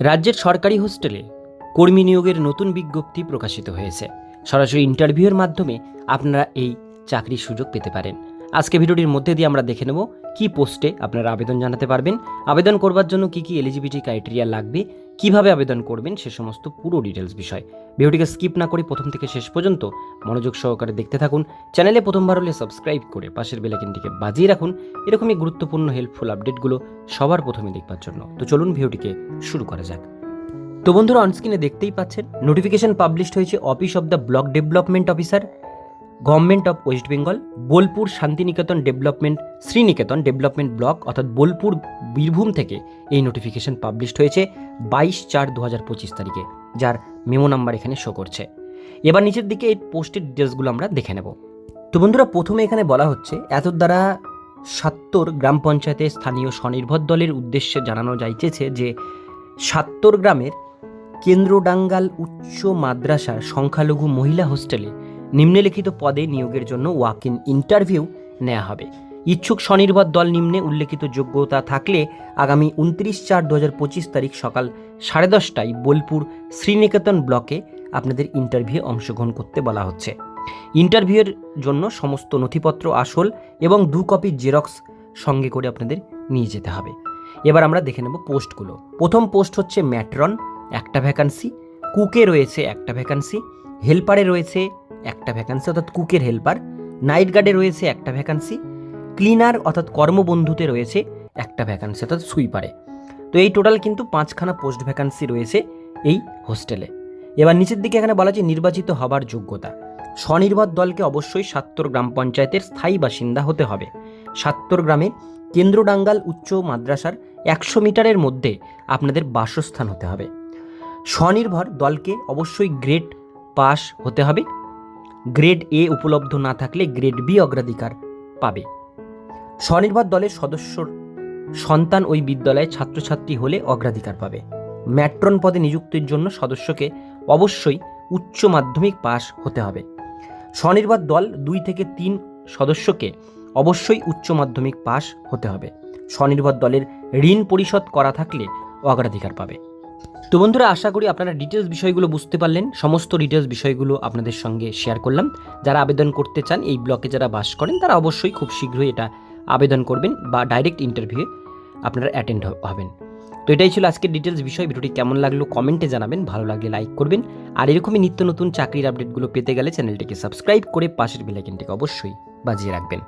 রাজ্যের সরকারি হোস্টেলে কর্মী নিয়োগের নতুন বিজ্ঞপ্তি প্রকাশিত হয়েছে। সরাসরি ইন্টারভিউয়ের মাধ্যমে আপনারা এই চাকরির সুযোগ পেতে পারেন। আজকে ভিডিওটির মধ্যে দিয়ে আমরা দেখে নেব কি পোস্টে আপনারা আবেদন জানাতে পারবেন, আবেদন করবার জন্য কি কি এলিজিবিলিটি ক্রাইটেরিয়া লাগবে, কীভাবে আবেদন করবেন সে সমস্ত পুরো ডিটেলস বিষয়। ভিডিওটিকে স্কিপ না করে প্রথম থেকে শেষ পর্যন্ত মনোযোগ সহকারে দেখতে থাকুন, চ্যানেলে প্রথমবার হলে সাবস্ক্রাইব করে পাশের বেলাকিনটিকে বাজিয়ে রাখুন, এরকমই গুরুত্বপূর্ণ হেল্পফুল আপডেটগুলো সবার প্রথমে দেখবার জন্য। তো চলুন ভিডিওটিকে শুরু করা যাক। তো বন্ধুরা অনস্ক্রিনে দেখতেই পাচ্ছেন নোটিফিকেশন পাবলিশড হয়েছে office of the block development officer government of West Bengal, Bolpur Santiniketan development, Sriniketan development block অর্থাৎ বোলপুর বীরভূম থেকে এই নোটিফিকেশন পাবলিশড হয়েছে বাইশ চার দু হাজার পঁচিশ তারিখে, যার মেমো নাম্বার এখানে শো করছে। এবার নিচের দিকে এই পোস্টের ডিটেলসগুলো আমরা দেখে নেব। তো বন্ধুরা, প্রথমে এখানে বলা হচ্ছে এত দ্বারা সাত্তর গ্রাম পঞ্চায়েতের স্থানীয় স্বনির্ভর দলের উদ্দেশ্যে জানানো যাইতেছে যে, সাত্তর গ্রামের কেন্দ্রডাঙ্গাল উচ্চ মাদ্রাসার সংখ্যালঘু মহিলা হোস্টেলে নিম্নলিখিত পদে নিয়োগের জন্য ওয়াক ইন ইন্টারভিউ নেওয়া হবে। ইচ্ছুক স্বনির্ভর দল নিম্নে উল্লেখিত যোগ্যতা থাকলে আগামী উনত্রিশ চার দু হাজার পঁচিশ তারিখ সকাল সাড়ে দশটায় বোলপুর শ্রীনিকেতন ব্লকে আপনাদের ইন্টারভিউ অংশগ্রহণ করতে বলা হচ্ছে। ইন্টারভিউয়ের জন্য সমস্ত নথিপত্র, আসল এবং দু কপি জেরক্স সঙ্গে করে আপনাদের নিয়ে যেতে হবে। এবার আমরা দেখে নেব পোস্টগুলো। প্রথম পোস্ট হচ্ছে ম্যাটরন, একটা ভ্যাকান্সি। কুকে রয়েছে একটা ভ্যাকান্সি, হেল্পারে রয়েছে একটা ভ্যাকান্সি অর্থাৎ কুকের হেল্পার নাইট গার্ডে রয়েছে একটা ভ্যাকান্সি ক্লিনার অর্থাৎ কর্মবন্ধুতে রয়েছে একটা ভ্যাকান্সি অর্থাৎ সুইপারে তো এই টোটাল কিন্তু পাঁচখানা পোস্ট ভ্যাকান্সি রয়েছে এই হোস্টেলে এবার নিচের দিকে এখানে বলা যে নির্বাচিত হবার যোগ্যতা। স্বনির্ভর দলকে অবশ্যই সাত্তর গ্রাম পঞ্চায়েতের স্থায়ী বাসিন্দা হতে হবে। সাত্তর গ্রামে কেন্দ্রডাঙ্গাল উচ্চ মাদ্রাসার একশো মিটারের মধ্যে আপনাদের বাসস্থান হতে হবে। স্বনির্ভর দলকে অবশ্যই গ্রেড পাস হতে হবে। গ্রেড এ উপলব্ধ না থাকলে গ্রেড বি অগ্রাধিকার পাবে। স্বনির্ভর দলের সদস্যর সন্তান ওই বিদ্যালয়ে ছাত্রছাত্রী হলে অগ্রাধিকার পাবে। ম্যাট্রন পদে নিযুক্তির জন্য সদস্যকে অবশ্যই উচ্চ মাধ্যমিক পাশ হতে হবে। স্বনির্ভর দল দুই থেকে তিন সদস্যকে অবশ্যই উচ্চ মাধ্যমিক পাশ হতে হবে। স্বনির্ভর দলের ঋণ পরিশোধ করা থাকলে অগ্রাধিকার পাবে। তো বন্ধুরা, আশা করি আপনারা ডিটেলস বিষয়গুলো বুঝতে পারলেন। সমস্ত ডিটেলস বিষয়গুলো আপনাদের সঙ্গে শেয়ার করলাম। যারা আবেদন করতে চান, এই ব্লকে যারা বাস করেন, তারা অবশ্যই খুব শীঘ্রই এটা আবেদন করবেন বা ডাইরেক্ট ইন্টারভিউয়ে আপনারা অ্যাটেন্ড হবেন। তো এটাই ছিল আজকের ডিটেলস বিষয়। ভিডিওটি কেমন লাগল কমেন্টে জানাবেন। ভালো লাগলে লাইক করবেন। আর এরকমই নিত্য নতুন চাকরির আপডেটগুলো পেতে গেলে চ্যানেলটিকে সাবস্ক্রাইব করে পাশের বেলাইকেনটিকে অবশ্যই বাজিয়ে রাখবেন।